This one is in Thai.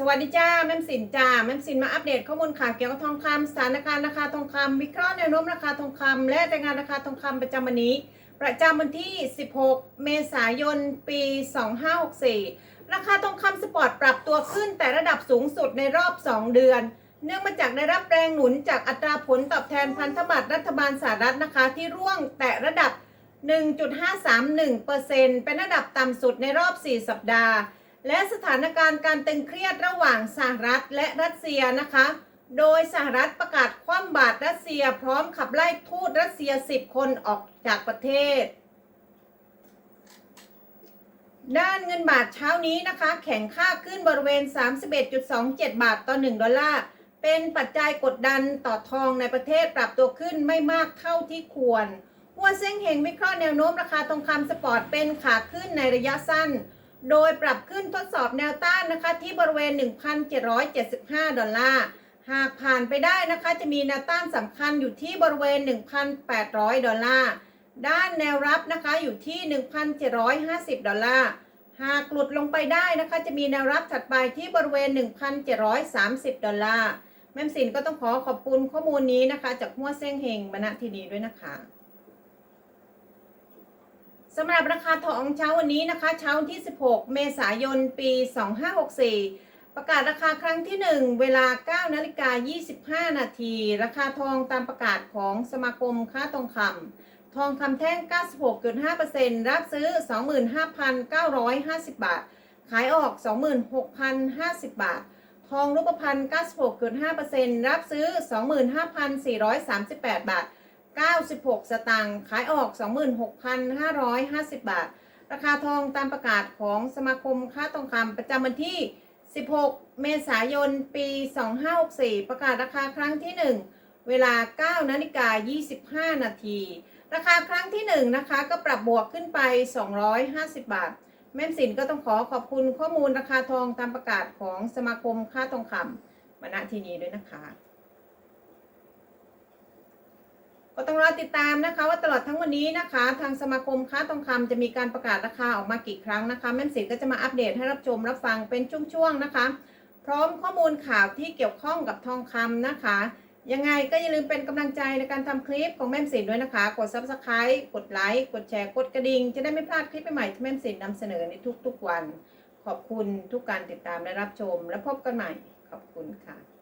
สวัสดีจ้าแม่มสินจ้าแม่มสินมาอัปเดตข้อมูลข่าวเกี่ยวกับทองคำสถานการณ์ราคาทองคำวิเคราะห์แนวโน้มราคาทองคำและรายงานราคาทองคำประจำวันนี้ ประจำวันที่ 16 เมษายน ปี 2564 ราคาทองคำสปอร์ตปรับตัวขึ้นแต่ระดับสูงสุดในรอบ 2 เดือน เนื่องมาจากได้รับแรงหนุนจากอัตราผลตอบแทนพันธบัตรรัฐบาลสหรัฐนะคะ ที่ร่วงแตะระดับ 1.531%เป็นระดับต่ำสุดในรอบ 4 สัปดาห์ และสถานการณ์การตึงเครียดระหว่างสหรัฐและรัสเซียนะคะ โดยสหรัฐประกาศคว่ำบาตรรัสเซียพร้อมขับไล่ทูตรัสเซีย 10 คนออกจากประเทศ ด้านเงินบาทเช้านี้นะคะ แข็งค่าขึ้นบริเวณ 31.27 บาทต่อ 1 ดอลลาร์ เป็นปัจจัยกดดันต่อทองในประเทศปรับตัวขึ้นไม่มากเท่าที่ควรหัวเซ้งเฮงวิเคราะห์แนวโน้มราคาทองคำสปอร์ตเป็นขาขึ้นในระยะสั้น โดยปรับขึ้นทดสอบแนวต้านนะคะ ที่บริเวณ 1,775 ดอลลาร์ หากผ่านไปได้นะคะจะมีแนวต้านสำคัญอยู่ที่บริเวณ 1,800 ดอลลาร์ ด้านแนวรับนะคะอยู่ที่ 1,750 ดอลลาร์ หากหลุดลงไปได้นะคะจะมีแนวรับถัดไปที่บริเวณ 1,730 ดอลลาร์ แม่มสินก็ต้องขอขอบคุณข้อมูลนี้นะคะ จากหัวเซ้งเฮงมาณที่นี้ด้วยนะคะ สำหรับราคาทองเช้าวันนี้นะคะ เช้าวันที่ 16 เมษายน ปี 2564 ประกาศราคาครั้งที่ 1 เวลา 9 นาฬิกา 25 นาที ราคาทองตามประกาศของสมาคมค้าทองคำ ทองคำแท่ง 96.5%รับซื้อ 25,950 บาท ขายออก 26,050 บาท ทองรูปพรรณ96.5%รับซื้อ 25,438 บาท 96 สตางค์ขายออก 26,550 บาท ราคาทองตามประกาศของสมาคมค้าทองคำประจำวันที่ 16 เมษายน ปี 2564 ประกาศราคาครั้งที่ 1 เวลา 9 นาฬิกา 25 นาที ราคาครั้งที่ 1 นะคะ ก็ปรับบวกขึ้นไป 250 บาท แม่มสินก็ต้องขอขอบคุณข้อมูลราคาทองตามประกาศของสมาคมค้าทองคำมาณที่นี้ด้วยนะคะ ก็ต้ อติดตามนะคะว่าตลอดทั้งวันนี้นะคะ ทางสมาคมค้าทองคำจะมีการประกาศราคาออกมากี่ครั้งนะคะแม่สินก็จะมาอัปเดตให้รับชมรับฟังเป็นช่วงๆนะคะ พร้อมข้อมูลข่าวที่เกี่ยวข้องกับทองคำนะคะ ยังไงก็อย่าลืมเป็นกำลังใจในการทำคลิปของแม่สินด้วยนะคะ กด subscribe กดไลค์กดแชร์กดกระดิ่งจะได้ไม่พลาดคลิปใหม่ๆที่แม่สินนำเสนอในทุกๆวัน ขอบคุณทุกการติดตามและรับชม และพบกันใหม่ขอบคุณค่ะ